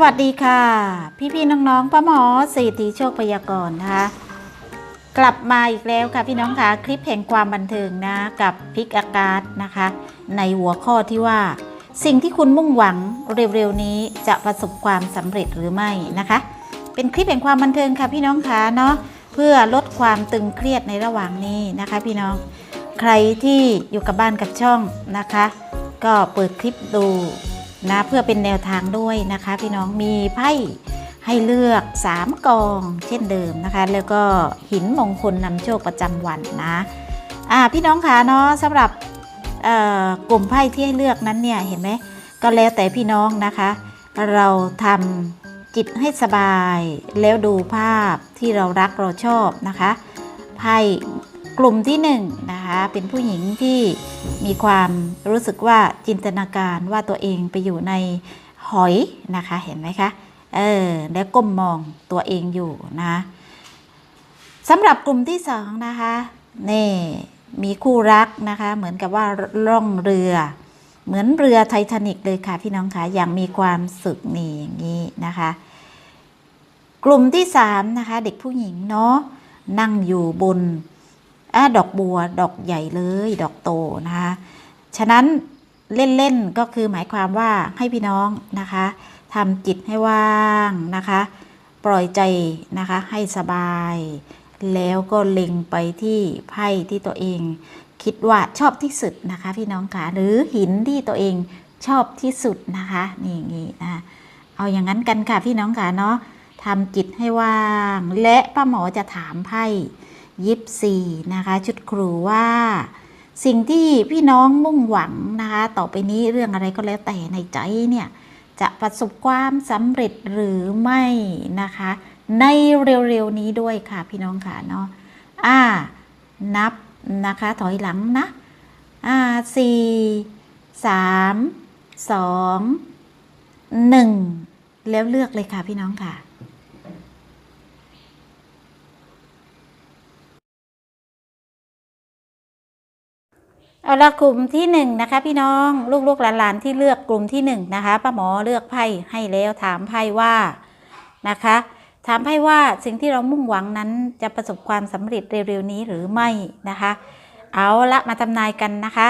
สวัสดีค่ะ พี่ๆน้องๆป้าหมอสีตีโชคพยากรณ์นะคะกลับมาอีกแล้วค่ะพี่น้องค่ะคลิปแห่งความบันเทิงนะกับพิกอากาศนะคะ ในหัวข้อที่ว่า สิ่งที่คุณมุ่งหวังเร็วๆนี้จะประสบความสำเร็จหรือไม่นะคะ เป็นคลิปแห่งความบันเทิงค่ะพี่น้องค่ะเนาะเพื่อลดความตึงเครียดในระหว่างนี้นะคะ พี่น้องใครที่อยู่กับบ้านกับช่องนะคะ ก็เปิดคลิปดู นะเพื่อเป็นแนวทางด้วยนะคะพี่น้องมีไพ่ให้เลือก 3 กอง เช่นเดิมนะคะ แล้วก็หินมงคลนำโชคประจำวันนะอ่าพี่น้องคะเนาะสำหรับกลุ่มไพ่ที่ให้เลือกนั้นเนี่ยเห็นไหมก็แล้วแต่พี่น้องนะคะ เราทำจิตให้สบายแล้วดูภาพที่เรารักเราชอบนะคะไพ่ กลุ่มที่หนึ่งนะคะเป็นผู้หญิงที่มีความรู้สึกว่าจินตนาการว่าตัวเองไปอยู่ในหอยนะคะเห็นไหมคะเออแล้วก้มมองตัวเองอยู่นะสำหรับกลุ่มที่สองนะคะนี่มีคู่รักนะคะเหมือนกับว่าล่องเรือ เหมือนเรือไททานิกเลยค่ะพี่น้องคะอย่างมีความสุขนี่อย่างนี้นะคะ กลุ่มที่สามนะคะเด็กผู้หญิงเนาะนั่งอยู่บน อดอกบัวดอกใหญ่เลย ดอกโตนะคะฉะนั้นเล่นๆก็คือหมายความว่าให้พี่น้องนะคะทำจิตให้ว่างนะคะ ปล่อยใจนะคะให้สบาย แล้วก็เล็งไปที่ไพ่ที่ตัวเอง คิดว่าชอบที่สุดนะคะพี่น้องคะหรือหินที่ตัวเองชอบที่สุดนะคะนี่อย่างนี้นะเอาอย่างนั้นกันค่ะพี่น้องค่ะเนาะทำจิตให้ว่าง และป้าหมอจะถามไพ่ ยิปซีนะคะ ชุดครูว่า สิ่งที่พี่น้องมุ่งหวังนะคะ ต่อไปนี้เรื่องอะไรก็แล้วแต่ในใจเนี่ย จะประสบความสำเร็จหรือไม่นะคะ ในเร็วๆนี้ด้วยค่ะพี่น้องค่ะเนาะอ่า นับนะคะ ถอยหลังนะอ่าสี่สามสองหนึ่งแล้วเลือกเลยค่ะพี่น้องค่ะ เอาละกลุ่มที่หนึ่งนะคะพี่น้องลูกๆหลานๆที่เลือกกลุ่มที่หนึ่งนะคะป้าหมอเลือกไพ่ให้แล้วถามไพ่ว่านะคะ ถามไพ่ว่าสิ่งที่เรามุ่งหวังนั้นจะประสบความสำเร็จเร็วๆนี้หรือไม่นะคะ เอาละมาทำนายกันนะคะ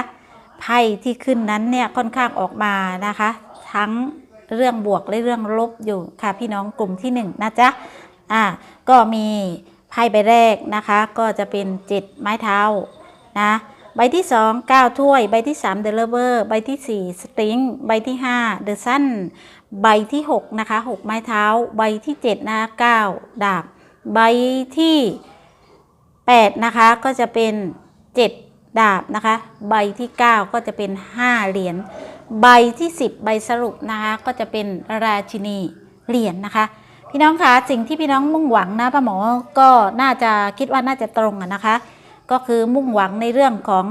ไพ่ที่ขึ้นนั้นเนี่ยค่อนข้างออกมานะคะ ทั้งเรื่องบวกและเรื่องลบอยู่ค่ะพี่น้องกลุ่มที่หนึ่งนะจ๊ะอ่าก็มีไพ่ใบแรกนะคะ ก็จะเป็นจ็ดไม้เท้านะ ใบที่ 2 9 ถ้วย ใบที่ 3 The Lover ใบที่ 4 String ใบที่ 5 The Sun ใบที่ 6 นะคะ 6 ไม้เท้า ใบที่ 7 นะคะ 9 ดาบ ใบที่ 8 นะคะ ก็จะเป็น 7 ดาบนะคะ ใบที่ 9 ก็จะเป็น 5 เหรียญ ใบที่ 10 ใบสรุปนะคะ ก็จะเป็นราชินีเหรียญนะคะ พี่น้องคะ สิ่งที่พี่น้องมุ่งหวังนะป้าหมอ ก็น่าจะคิดว่าน่าจะตรงอะนะคะ ก็คือมุ่งหวังในเรื่องของ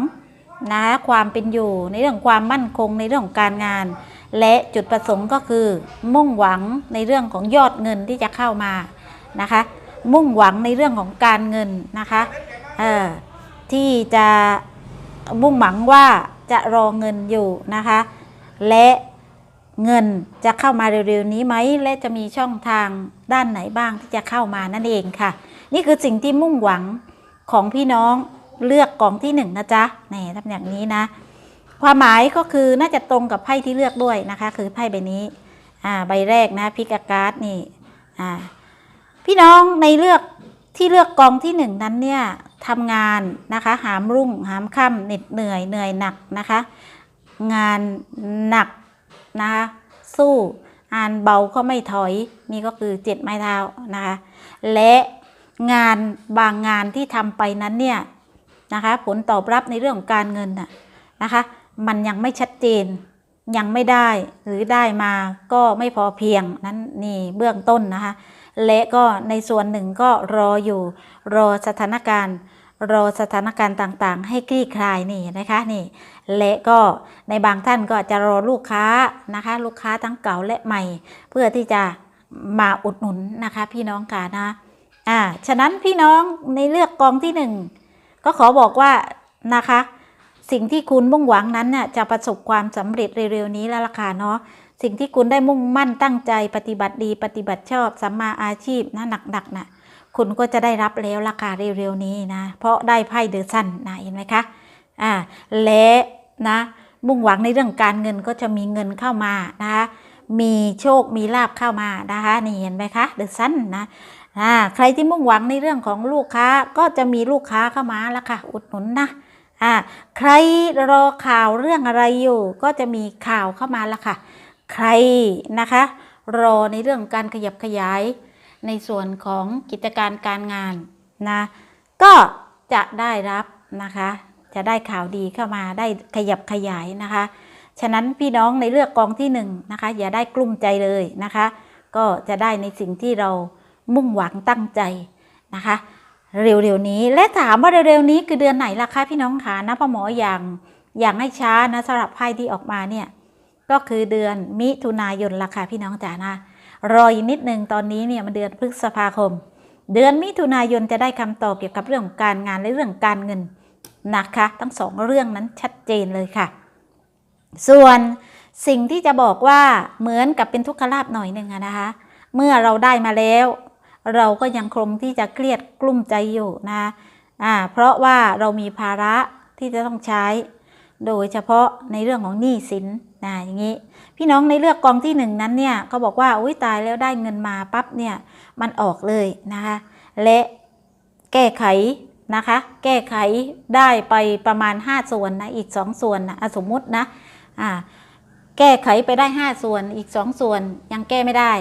นะความเป็นอยู่ ในเรื่องความมั่นคงในเรื่องของการงาน และจุดประสงค์ก็คือ มุ่งหวังในเรื่องของยอดเงินที่จะเข้ามานะคะ มุ่งหวังในเรื่องของการเงินนะคะเอ่อที่จะมุ่งหวังว่าจะรอเงินอยู่นะคะ และเงินจะเข้ามาเร็วๆนี้ไหมและจะมีช่องทางด้านไหนบ้างที่จะเข้ามานั่นเองค่ะ นี่คือสิ่งที่มุ่งหวัง ของพี่น้องเลือกกองที่หนึ่งนะจ๊ะนี่ทำอย่างนี้นะ ความหมายก็คือน่าจะตรงกับไพ่ที่เลือกด้วยนะคะ คือไพ่ใบนี้อ่าใบแรกนะพิกาการ์ดนี่อ่าพี่น้องในเลือกที่เลือกกองที่หนึ่งนั้นเนี่ยทำงานนะคะ หามรุ่งหามค่ำเหน็ดเหนื่อยเหนื่อยหนักนะคะ งานหนักนะคะสู้อ่านเบาก็ไม่ถอยนี่ก็คือเจ็ดไม้เท้านะคะ และ งานบางงานที่ทำไปนั้นเนี่ยนะคะผลตอบรับในเรื่องของการเงินน่ะนะคะมันยังไม่ชัดเจนยังไม่ได้หรือได้มาก็ไม่พอเพียงนั้นนี่เบื้องต้นนะคะและก็ในส่วนหนึ่งก็รออยู่รอสถานการณ์ รอสถานการณ์ต่างๆ ให้คลี่คลายนี่นะคะนี่และก็ในบางท่านก็จะรอลูกค้านะคะ ลูกค้าทั้งเก่าและใหม่ เพื่อที่จะมาอุดหนุนนะคะ พี่น้องกานะ อ่าฉะนั้นพี่น้องในเลือกกองที่หนึ่งก็ขอบอกว่านะคะ สิ่งที่คุณมุ่งหวังนั้นน่ะจะประสบความสำเร็จเร็วๆนี้แล้วล่ะค่ะเนาะสิ่งที่คุณได้มุ่งมั่นตั้งใจปฏิบัติดีปฏิบัติชอบสัมมาอาชีพนะหนักๆนะคุณก็จะได้รับแล้วราคาเร็วๆนี้นะ เพราะได้ไพ่เดอะซันนะเห็นไหมคะอ่าและนะมุ่งหวังในเรื่องการเงินก็จะมีเงินเข้ามานะคะมีโชคมีลาบเข้ามานะคะนี่เห็นไหมคะเดอะซันนะ อ่าใครที่มุ่งหวังในเรื่องของลูกค้าก็จะมีลูกค้าเข้ามาแล้วค่ะ อุดหนุนนะอ่าใครรอข่าวเรื่องอะไรอยู่ ก็จะมีข่าวเข้ามาแล้วค่ะ ใครนะคะ รอในเรื่องการขยับขยาย ในส่วนของกิจการการงานนะก็จะได้รับนะคะ จะได้ข่าวดีเข้ามาได้ขยับขยายนะคะ ฉะนั้นพี่น้องในเลือกกองที่หนึ่งนะคะอย่าได้กลุ้มใจเลยนะคะ ก็จะได้ในสิ่งที่เรา มุ่งหวังตั้งใจนะคะ เร็วๆนี้และถามว่าเร็วๆนี้คือเดือนไหนล่ะคะพี่น้องคะนะพ่อหมออย่างอย่างให้ช้านะสำหรับไพ่ที่ออกมาเนี่ยก็คือเดือนมิถุนายนละค่ะพี่น้องจ๋านะรออีกนิดนึงตอนนี้เนี่ยมันเดือนพฤษภาคม เดือนมิถุนายนจะได้คำตอบเกี่ยวกับเรื่องของการงานและเรื่องการเงินนะคะ ทั้งสองเรื่องนั้นชัดเจนเลยค่ะ ส่วนสิ่งที่จะบอกว่าเหมือนกับเป็นทุกขลาบหน่อยหนึ่งนะคะ เมื่อเราได้มาแล้ว เราก็ยังคงที่จะเครียดกลุ้มใจอยู่นะอ่าเพราะว่าเรามีภาระที่จะต้องใช้ โดยเฉพาะในเรื่องของหนี้สินนะอย่างนี้ พี่น้องในเลือกกองที่หนึ่งนั้นเนี่ยเขาบอกว่าอุ้ยตายแล้วได้เงินมาปั๊บเนี่ยมันออกเลยนะคะและแก้ไขนะคะ แก้ไขได้ไปประมาณ 5 ส่วนนะอีก 2 ส่วนนะสมมุตินะอ่าแก้ไขไปได้ 5 ส่วนอีก 2 ส่วนยังแก้ไม่ได้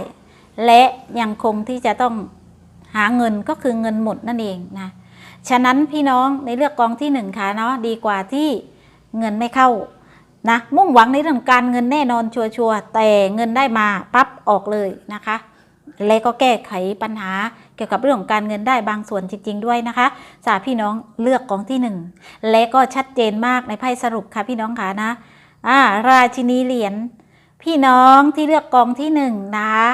และยังคงที่จะต้องหาเงินก็คือเงินหมดนั่นเองนะฉะนั้นพี่น้องในเลือกกองที่หนึ่งค่ะเนาะดีกว่าที่เงินไม่เข้านะมุ่งหวังในเรื่องการเงินแน่นอนชัวร์แต่เงินได้มาปั๊บออกเลยนะคะ และก็แก้ไขปัญหาเกี่ยวกับเรื่องของการเงินได้บางส่วนจริง ๆ ด้วยนะคะสาพี่น้องเลือกกองที่หนึ่งและก็ชัดเจนมากในไพ่สรุปค่ะพี่น้องค่ะนะอ่าราชินีเหรียญพี่น้องที่เลือกกองที่หนึ่งนะคะ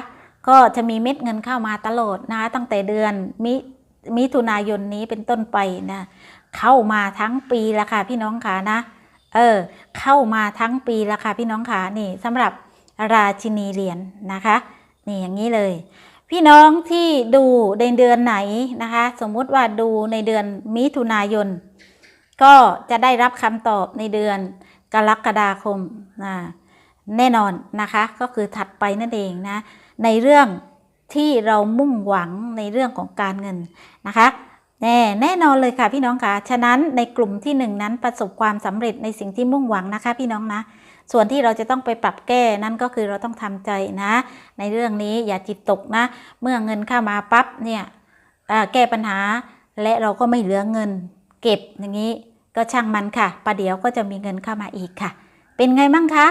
ก็จะมีเม็ดเงินเข้ามาตลอดนะคะตั้งแต่เดือนมิมิถุนายนนี้เป็นต้นไปนะเข้ามาทั้งปีละค่ะพี่น้องค่ะนะ เออ เข้ามาทั้งปีแล้วค่ะพี่น้องค่ะนี่สำหรับราชินีเหรียญนะคะนี่อย่างนี้เลย พี่น้องที่ดูในเดือนไหนนะคะ สมมุติว่าดูในเดือนมิถุนายน ก็จะได้รับคำตอบในเดือนกรกฎาคมนะแน่นอนนะคะ ก็คือถัดไปนั่นเองนะ ในเรื่องที่เรามุ่งหวังในเรื่องของการเงินนะคะแน่แน่นอนเลยค่ะพี่น้องค่ะฉะนั้นในกลุ่มที่หนึ่งนั้นประสบความสำเร็จในสิ่งที่มุ่งหวังนะคะ พี่น้องนะ ส่วนที่เราจะต้องไปปรับแก้นั่นก็คือเราต้องทำใจนะ ในเรื่องนี้อย่าจิตตกนะ เมื่อเงินเข้ามาปั๊บเนี่ยแก้ปัญหาและเราก็ไม่เหลือเงิน เก็บอย่างนี้ก็ช่างมันค่ะประเดี๋ยวก็จะมีเงินเข้ามาอีกค่ะ เป็นไงบ้างคะ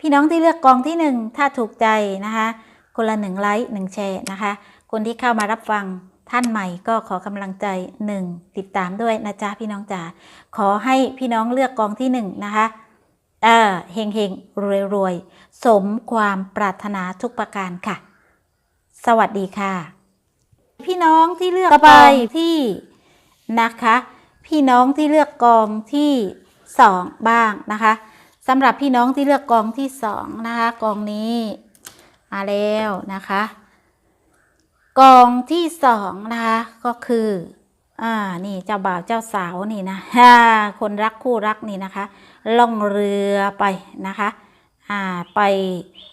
พี่น้องที่เลือกกองที่หนึ่งถ้าถูกใจนะคะ คนละหนึ่งไลค์หนึ่งแชร์นะคะ คนที่เข้ามารับฟังท่านใหม่ก็ขอกำลังใจหนึ่งติดตามด้วยนะจ๊ะพี่น้องจ๋าขอให้พี่น้องเลือกกองที่หนึ่งนะคะเออเฮงเฮงรวยรวยสมความปรารถนาทุกประการค่ะ สวัสดีค่ะ พี่น้องที่เลือกไปที่นะคะ พี่น้องที่เลือกกองที่สองบ้างนะคะสำหรับพี่น้องที่เลือกกองที่สองนะคะ กองนี้ มาแล้วนะคะ กองที่สองนะคะ ก็คือ อ่า นี่เจ้าบ่าวเจ้าสาวนี่นะฮ่าคนรักคู่รักนี่นะคะ ล่องเรือไปนะคะ อ่า ไป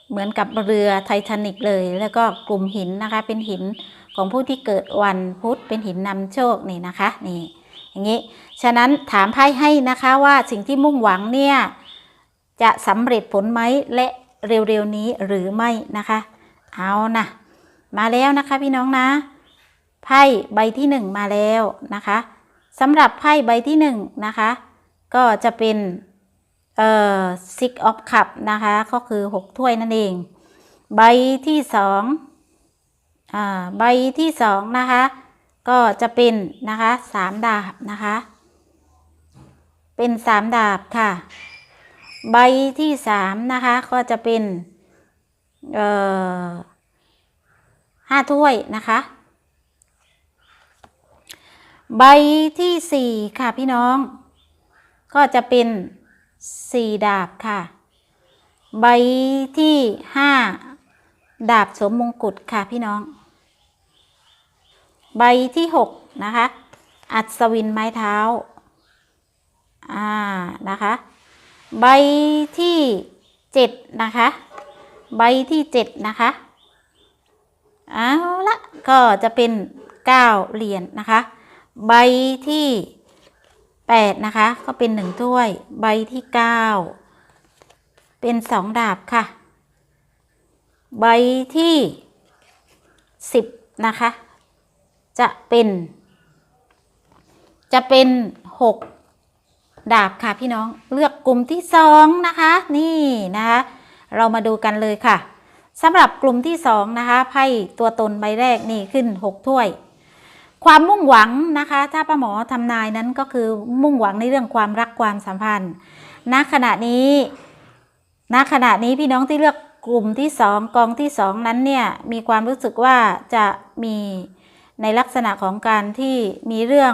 เหมือนกับเรือไททานิกเลย แล้วก็กลุ่มหินนะคะ เป็นหินของผู้ที่เกิดวันพุธเป็นหินนำโชคนี่นะคะ นี่อย่างนี้ ฉะนั้นถามไพ่ให้นะคะว่าสิ่งที่มุ่งหวังเนี่ย จะสำเร็จผลไหมและ เร็วๆนี้หรือไม่นะคะ เอานะมาแล้วนะคะพี่น้องนะไพ่ใบที่หนึ่งมาแล้วนะคะสำหรับไพ่ใบที่หนึ่งนะคะ ก็จะเป็นเอ่อ six of cup นะคะ ก็คือหกถ้วยนั่นเอง ใบที่สองอ่าใบที่สองนะคะ ก็จะเป็นนะคะสามดาบนะคะ เป็นสามดาบค่ะ ใบที่สามนะคะก็จะเป็นเอ่อห้าถ้วยนะคะ ใบที่สี่ค่ะพี่น้อง ก็จะเป็นสี่ดาบค่ะ ใบที่ห้าดาบสวมมงกุฎค่ะพี่น้อง ใบที่หกนะคะ อัศวินไม้เท้า อ่า นะคะ ใบที่เจ็ดนะคะ ใบที่เจ็ดนะคะเอาละก็จะเป็นเก้าเหรียญนะคะ ใบที่แปดนะคะ ก็เป็นหนึ่งถ้วย ใบที่เก้าเป็นสองดาบค่ะ ใบที่สิบนะคะ จะเป็น จะเป็นหก ดาบค่ะพี่น้องเลือกกลุ่มที่สองนะคะ นี่นะคะเรามาดูกันเลยค่ะสำหรับกลุ่มที่สองนะคะไพ่ตัวตนใบแรกนี่ขึ้นหกถ้วย ความมุ่งหวังนะคะ ถ้าป้าหมอทำนายนั้นก็คือมุ่งหวังในเรื่องความรักความสัมพันธ์ณขณะนี้ณขณะนี้พี่น้องที่เลือกกลุ่มที่สองกองที่สองนั้นเนี่ยมีความรู้สึกว่าจะมีในลักษณะของการที่มีเรื่อง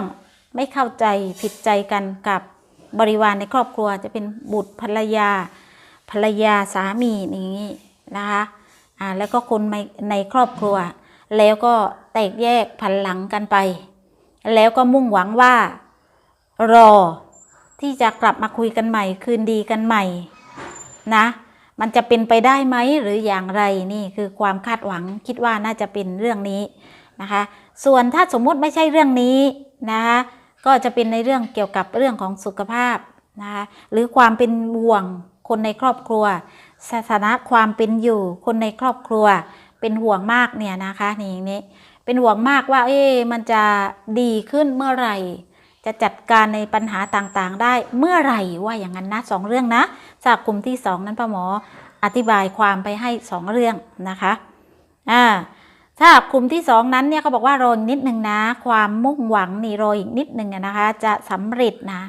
ไม่เข้าใจผิดใจกันกับ บริวารในครอบครัวจะเป็นบุตรภรรยาภรรยาสามีอย่างนี้นะคะอ่าแล้วก็คนในในครอบครัว แล้วก็แตกแยกพันหลังกันไป แล้วก็มุ่งหวังว่า รอที่จะกลับมาคุยกันใหม่ คืนดีกันใหม่นะมันจะเป็นไปได้ไหมหรืออย่างไรนี่คือความคาดหวังคิดว่าน่าจะเป็นเรื่องนี้นะคะ ส่วนถ้าสมมุติไม่ใช่เรื่องนี้นะคะ ก็จะเป็นในเรื่องเกี่ยวกับเรื่องของสุขภาพนะคะหรือความเป็นห่วงคนในครอบครัว สถานะความเป็นอยู่คนในครอบครัว เป็นห่วงมากเนี่ยนะคะนี่อย่างนี้เป็นห่วงมากว่าเอ๊ะมันจะดีขึ้นเมื่อไหร่ จะจัดการในปัญหาต่างๆ ได้เมื่อไหร่ว่าอย่างนั้นนะสองเรื่องนะจากกลุ่มที่สองนั้นป้าหมออธิบายความไปให้สองเรื่องนะคะอ่า ถ้ากลุ่มที่สองนั้นเนี่ยเขาบอกว่ารออีกนิดนึงนะ ความมุ่งหวังนี่รออีกนิดนึงนะคะ จะสำเร็จนะ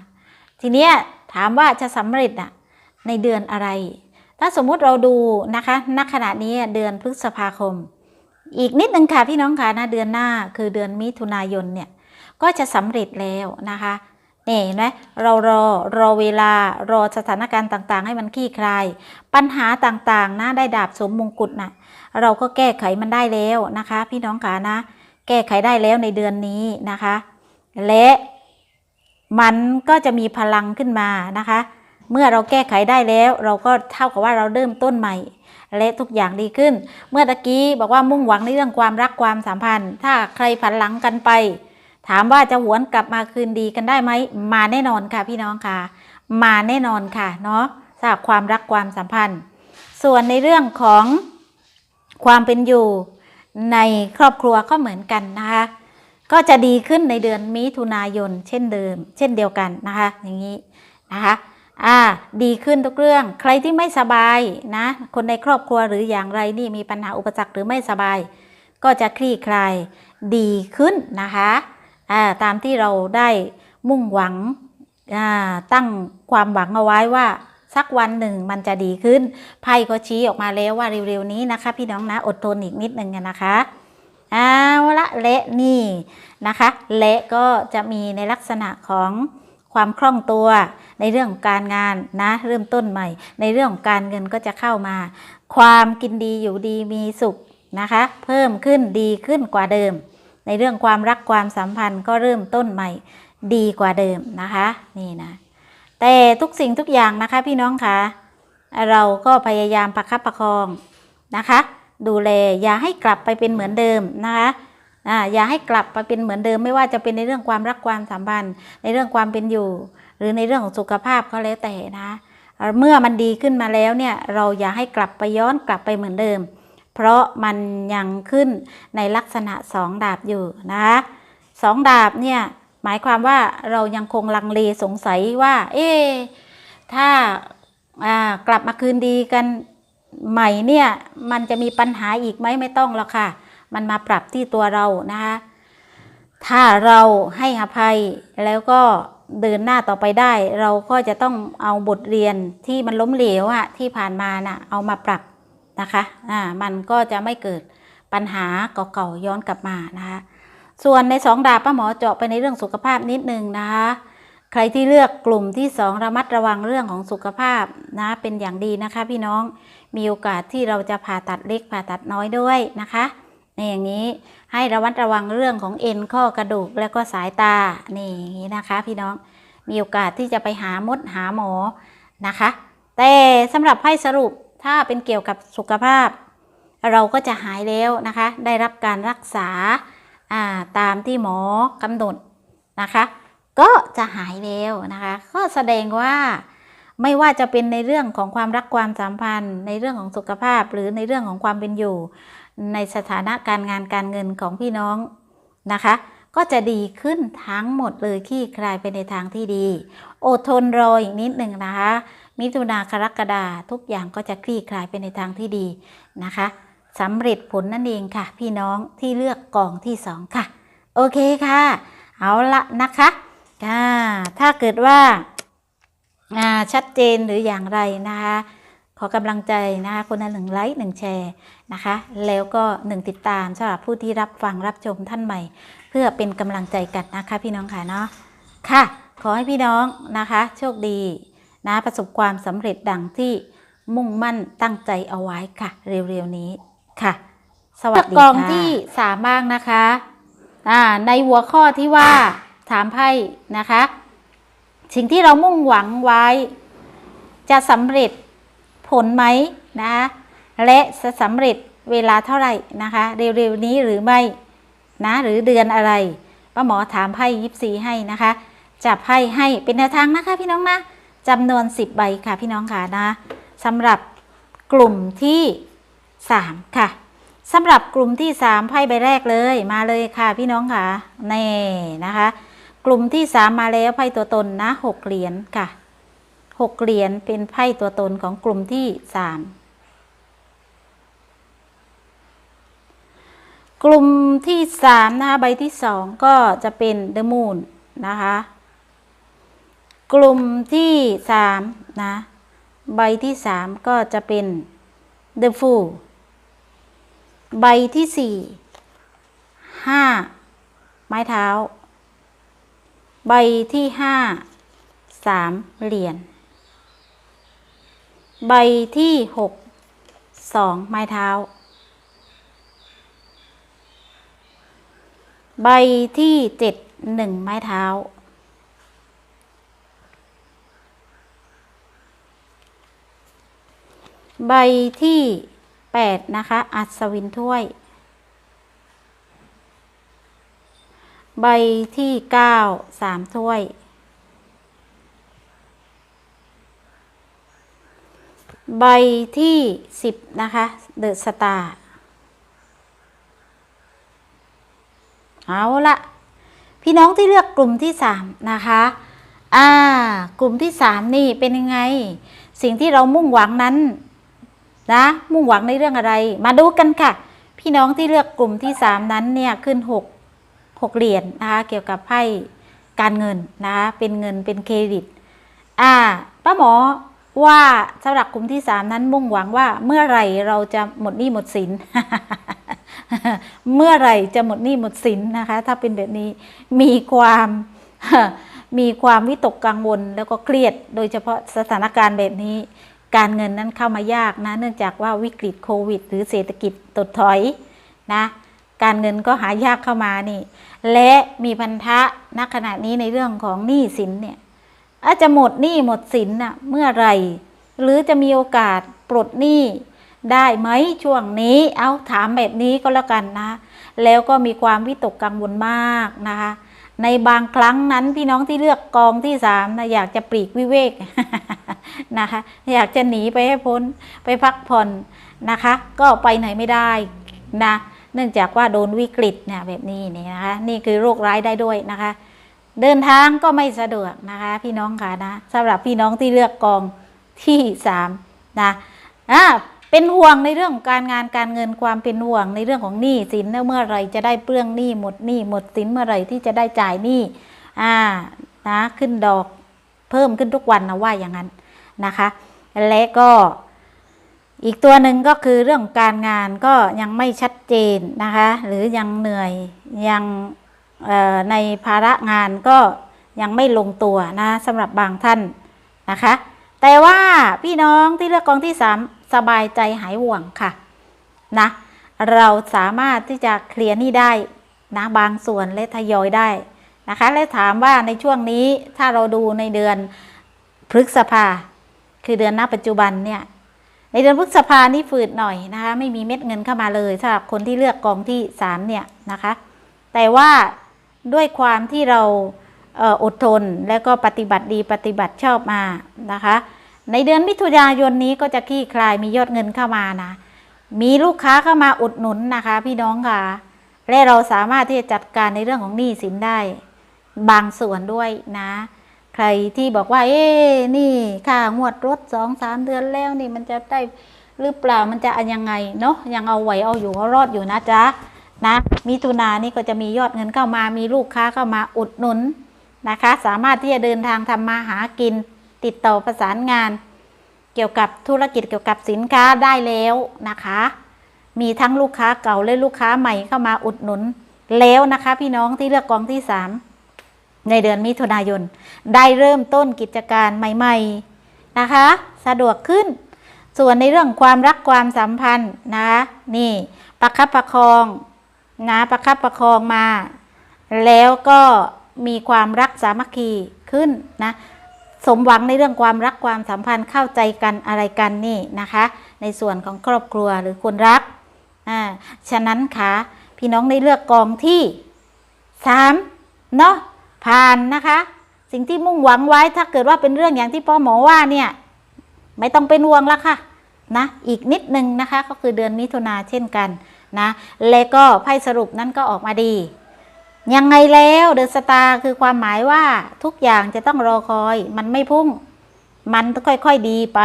ทีเนี้ยถามว่าจะสำเร็จอะในเดือนอะไร ถ้าสมมุติเราดูนะคะณขณะนี้เดือนพฤษภาคม อีกนิดนึงค่ะพี่น้องค่ะนะเดือนหน้าคือเดือนมิถุนายนเนี่ยก็จะสำเร็จแล้วนะคะนี่เห็นไหมเรารอรอเวลารอสถานการณ์ต่างๆ ให้มันคลี่คลาย ปัญหาต่างๆนะได้ดาบสมมงกุฎนะ เราก็แก้ไขมันได้แล้วนะคะ พี่น้องค่ะนะ แก้ไขได้แล้วในเดือนนี้นะคะ และมันก็จะมีพลังขึ้นมานะคะ เมื่อเราแก้ไขได้แล้ว เราก็เท่ากับว่าเราเริ่มต้นใหม่ และทุกอย่างดีขึ้น เมื่อตะกี้บอกว่ามุ่งหวังในเรื่องความรักความสัมพันธ์ ถ้าใครผันหลังกันไป ถามว่าจะหวนกลับมาคืนดีกันได้ไหมมาแน่นอนค่ะ พี่น้องค่ะ มาแน่นอนค่ะเนาะสำหรับความรักความสัมพันธ์ ส่วนในเรื่องของ ความเป็นอยู่ในครอบครัวก็เหมือนกันนะคะ ก็จะดีขึ้นในเดือนมิถุนายนเช่นเดิม เช่นเดียวกันนะคะ อย่างนี้นะคะอ่าดีขึ้นทุกเรื่องใครที่ไม่สบายนะคนในครอบครัวหรืออย่างไรนี่มีปัญหาอุปสรรคหรือไม่สบาย ก็จะคลี่คลายดีขึ้นนะคะอ่าตามที่เราได้มุ่งหวังอ่าตั้งความหวังเอาไว้ว่า สักวันหนึ่งมันจะดีขึ้นไพ่ก็ชี้ออกมาแล้วว่าเร็วๆนี้นะคะ พี่น้องนะอดทนอีกนิดนึงนะคะเอาละและนี่นะคะ และก็จะมีในลักษณะของความคล่องตัวในเรื่องของการงานนะเริ่มต้นใหม่ ในเรื่องการเงินก็จะเข้ามา ความกินดีอยู่ดีมีสุขนะคะ เพิ่มขึ้นดีขึ้นกว่าเดิม ในเรื่องความรักความสัมพันธ์ก็เริ่มต้นใหม่ดีกว่าเดิมนะคะ นี่นะ แต่ทุกสิ่งทุกอย่างนะคะพี่น้องคะเราก็พยายามประคับประคองนะคะ ดูแลอย่าให้กลับไปเป็นเหมือนเดิมนะคะอย่าให้กลับไปเป็นเหมือนเดิม ไม่ว่าจะเป็นในเรื่องความรักความสัมพันธ์ในเรื่องความเป็นอยู่ หรือในเรื่องของสุขภาพก็แล้วแต่นะเอ่อเมื่อมันดีขึ้นมาแล้วเนี่ยเราอย่าให้กลับไปย้อนกลับไปเหมือนเดิม เพราะมันยังขึ้นในลักษณะสองดาบอยู่นะคะสองดาบเนี่ย หมายความว่าเรายังคงลังเลสงสัยว่า เอ๊ถ้าากลับมาคืนดีกันใหม่เนี่ย มันจะมีปัญหาอีกไหมไม่ต้องหรอกค่ะ มันมาปรับที่ตัวเรานะคะ ถ้าเราให้อภัยแล้วก็เดินหน้าต่อไปได้ เราก็จะต้องเอาบทเรียนที่มันล้มเหลวอะที่ผ่านมาน่ะเอามาปรับนะคะอ่ามันก็จะไม่เกิดปัญหาเก่าๆย้อนกลับมานะคะ ส่วนในสองดาบป้าหมอเจาะไปในเรื่องสุขภาพนิดนึงนะคะใครที่เลือกกลุ่มที่สองระมัดระวังเรื่องของสุขภาพนะเป็นอย่างดีนะคะ พี่น้องมีโอกาสที่เราจะผ่าตัดเล็กผ่าตัดน้อยด้วยนะคะในอย่างนี้ให้ระมัดระวังเรื่องของเอ็นข้อกระดูกแล้วก็สายตานี่อย่างนี้นะคะ พี่น้องมีโอกาสที่จะไปหามดหาหมอนะคะ แต่สำหรับไพ่สรุปถ้าเป็นเกี่ยวกับสุขภาพ เราก็จะหายแล้วนะคะ ได้รับการรักษา ตามที่หมอกำหนดนะคะ ก็จะหายแล้วนะคะ ก็แสดงว่าไม่ว่าจะเป็นในเรื่องของความรักความสัมพันธ์ ในเรื่องของสุขภาพ หรือในเรื่องของความเป็นอยู่ ในสถานะการงานการเงินของพี่น้องนะคะ ก็จะดีขึ้นทั้งหมดเลยขี้คลายไปในทางที่ดี อดทนรออีกนิดหนึ่งนะคะ มิถุนากรกฎาทุกอย่างก็จะคลี่คลายไปในทางที่ดีนะคะ สำเร็จผลนั่นเองค่ะ พี่น้องที่เลือกกองที่สองค่ะ โอเคค่ะ เอาละนะคะอ่าถ้าเกิดว่าอ่าชัดเจนหรืออย่างไรนะคะ ขอกำลังใจนะคะคนละหนึ่งไลค์หนึ่งแชร์นะคะ แล้วก็หนึ่งติดตามสำหรับผู้ที่รับฟังรับชมท่านใหม่ เพื่อเป็นกำลังใจกันนะคะ พี่น้องค่ะเนาะค่ะ ขอให้พี่น้องนะคะ โชคดีนะประสบความสำเร็จดังที่มุ่งมั่นตั้งใจเอาไว้ค่ะ เร็วๆนี้ ค่ะ สวัสดีค่ะกองที่สามบ้างนะคะอ่าในหัวข้อที่ว่าถามไพ่นะคะ สิ่งที่เรามุ่งหวังไว้ จะสำเร็จผลไหมนะคะและจะสำเร็จเวลาเท่าไหร่นะคะ เร็วๆนี้หรือไม่นะหรือเดือนอะไรป้าหมอถามไพ่ยิปซีให้นะคะจับไพ่ให้เป็นแนวทางนะคะพี่น้องนะจำนวน 10 ใบค่ะพี่น้องค่ะนะสำหรับกลุ่มที่ 3 ค่ะสำหรับกลุ่มที่ 3 ไพ่ใบแรกเลยมาเลยค่ะพี่น้องค่ะนี่นะคะ กลุ่มที่ 3 มาแล้วไพ่ตัวตนนะหกเหรียญค่ะหกเหรียญเป็นไพ่ตัวตนของกลุ่มที่ 3 กลุ่มที่ 3 นะคะ ใบที่ 2 ก็จะเป็น The Moon นะคะ กลุ่มที่ 3 นะ ใบที่ 3 ก็จะเป็น The Fool ใบที่4 5ไม้เท้า ใบที่5 3เหรียญใบที่6 2ไม้เท้า ใบที่เจ็ดหนึ่งไม้เท้า ใบที่ แปดนะคะ อัศวินถ้วย ใบที่เก้าสามถ้วย ใบที่สิบนะคะ เดอะสตาร์เอาละพี่น้องที่เลือกกลุ่มที่สามนะคะ อ่า กลุ่มที่สามนี่เป็นยังไง สิ่งที่เรามุ่งหวังนั้น นะ มุ่งหวังในเรื่องอะไร มาดูกันค่ะ พี่น้องที่เลือกกลุ่มที่สามนั้นเนี่ยขึ้นหกหกเหรียญนะคะเกี่ยวกับไพ่การเงินนะคะเป็นเงินเป็นเครดิตอ่าป้าหมอว่าสำหรับกลุ่มที่สามนั้นมุ่งหวังว่าเมื่อไหร่เราจะหมดหนี้หมดสิน เมื่อไหร่จะหมดหนี้หมดสินนะคะ ถ้าเป็นแบบนี้มีความมีความวิตกกังวลแล้วก็เครียด โดยเฉพาะสถานการณ์แบบนี้ การเงินนั้นเข้ามายากนะเนื่องจากว่าวิกฤตโควิด หรือเศรษฐกิจตดถอยนะการเงินก็หายากเข้ามานี่ และมีพันธะณขณะนี้ในเรื่องของหนี้สินเนี่ยอาจจะหมดหนี้หมดสินน่ะเมื่อไรหรือจะมีโอกาสปลดหนี้ได้ไหมช่วงนี้เอาถามแบบนี้ก็แล้วกันนะ แล้วก็มีความวิตกกังวลมากนะคะ ในบางครั้งนั้นพี่น้องที่เลือกกองที่สามนะอยากจะปลีกวิเวกนะคะ อยากจะหนีไปให้พ้นไปพักผ่อนนะคะ ก็ไปไหนไม่ได้นะเนื่องจากว่าโดนวิกฤตเนี่ยแบบนี้นี่นะคะ นี่คือโรคร้ายได้ด้วยนะคะ เดินทางก็ไม่สะดวกนะคะ พี่น้องค่ะนะสำหรับพี่น้องที่เลือกกองที่สามนะอ่า เป็นห่วงในเรื่องของการงานการเงินความเป็นห่วงในเรื่องของหนี้สินเมื่อไรจะได้เปลื้องหนี้หมดหนี้หมดสินเมื่อไรที่จะได้จ่ายหนี้อ่านะขึ้นดอกเพิ่มขึ้นทุกวันนะว่าอย่างนั้นนะคะ และก็อีกตัวหนึ่งก็คือเรื่องการงานก็ยังไม่ชัดเจนนะคะ หรือยังเหนื่อยยังในภาระงานก็ยังไม่ลงตัวนะสำหรับบางท่านนะคะ แต่ว่าพี่น้องที่เลือกกองที่3 สบายใจหายห่วงค่ะนะเราสามารถที่จะเคลียร์หนี้ได้นะบางส่วนและทยอยได้นะคะ และถามว่าในช่วงนี้ถ้าเราดูในเดือนพฤษภา คือเดือนณปัจจุบันเนี่ยในเดือนพฤษภานี่ฝืดหน่อยนะคะไม่มีเม็ดเงินเข้ามาเลยสำหรับคนที่เลือกกองที่3เนี่ยนะคะ แต่ว่าด้วยความที่เราเอออดทนและก็ปฏิบัติดีปฏิบัติชอบมานะคะ ในเดือนมิถุนายนนี้ก็จะคลี่คลายมียอดเงินเข้ามานะ มีลูกค้าเข้ามาอุดหนุนนะคะ พี่น้องค่ะ และเราสามารถที่จะจัดการในเรื่องของหนี้สินได้ บางส่วนด้วยนะ ใครที่บอกว่า เอ๊นี่ค่างวดรถสองสามเดือนแล้วนี่มันจะได้หรือเปล่ามันจะอันยังไงเนาะยังเอาไหวเอาอยู่เอารอดอยู่นะจ๊ะนะมิถุนานี่ก็จะมียอดเงินเข้ามามีลูกค้าเข้ามาอุดหนุนนะคะ สามารถที่จะเดินทางทำมาหากิน ติดต่อประสานงาน เกี่ยวกับธุรกิจเกี่ยวกับสินค้าได้แล้วนะคะ มีทั้งลูกค้าเก่าและลูกค้าใหม่เข้ามาอุดหนุนแล้วนะคะพี่น้องที่เลือกกองที่สามในเดือนมิถุนายน ได้เริ่มต้นกิจการใหม่ๆนะคะ สะดวกขึ้น ส่วนในเรื่องความรักความสัมพันธ์นะนี่ประคับประคองนะประคับประคองมา แล้วก็มีความรักสามัคคีขึ้นนะ สมหวังในเรื่องความรักความสัมพันธ์เข้าใจกันอะไรกันนี่นะคะ ในส่วนของครอบครัวหรือคนรักอ่าฉะนั้นค่ะพี่น้องได้เลือกกองที่สามเนาะผ่านนะคะ สิ่งที่มุ่งหวังไว้ถ้าเกิดว่าเป็นเรื่องอย่างที่พ่อหมอว่าเนี่ยไม่ต้องเป็นห่วงละค่ะนะอีกนิดนึงนะคะก็คือเดือนมิถุนาเช่นกันนะ และก็ไพ่สรุปนั้นก็ออกมาดี ยังไงแล้วเดอะสตาร์คือความหมายว่าทุกอย่างจะต้องรอคอย มันไม่พุ่ง มันค่อยๆดีไป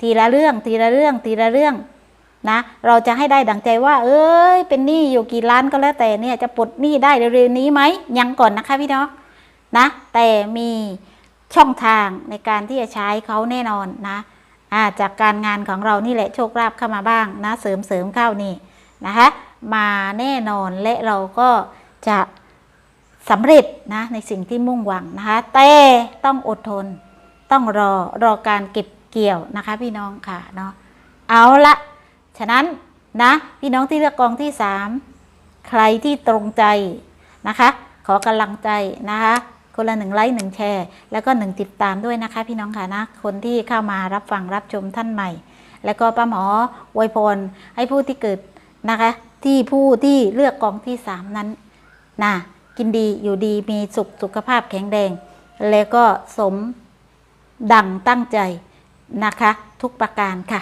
ทีละเรื่องทีละเรื่องทีละเรื่องนะ เราจะให้ได้ดังใจว่า เอ้ย เป็นหนี้อยู่กี่ล้านก็แล้วแต่เนี่ยจะปลดหนี้ได้เร็วๆนี้ไหมยังก่อนนะคะพี่น้องนะแต่มีช่องทางในการที่จะใช้เขาแน่นอนนะาจากการงานของเรานี่แหละโชคลาภเข้ามาบ้างนะเสริมเสริมเข้านี่นะคะมาแน่นอนและเราก็ จะสำเร็จนะในสิ่งที่มุ่งหวังนะคะแต่ต้องอดทน ต้องรอรอการเก็บเกี่ยวนะคะ พี่น้องค่ะเนาะเอาละฉะนั้นนะพี่น้องที่เลือกกองที่สามใครที่ตรงใจนะคะ ขอกำลังใจนะคะคนละหนึ่งไลค์หนึ่งแชร์ แล้วก็หนึ่งติดตามด้วยนะคะ พี่น้องค่ะนะคนที่เข้ามารับฟังรับชมท่านใหม่ แล้วก็ป้าหมออวยพรให้ผู้ที่เกิดนะคะ ที่ผู้ที่เลือกกองที่สามนั้น นะกินดีอยู่ดีมีสุขสุขภาพแข็งแรง แล้วก็สมดังตั้งใจนะคะ ทุกประการค่ะ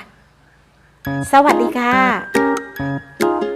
สวัสดีค่ะ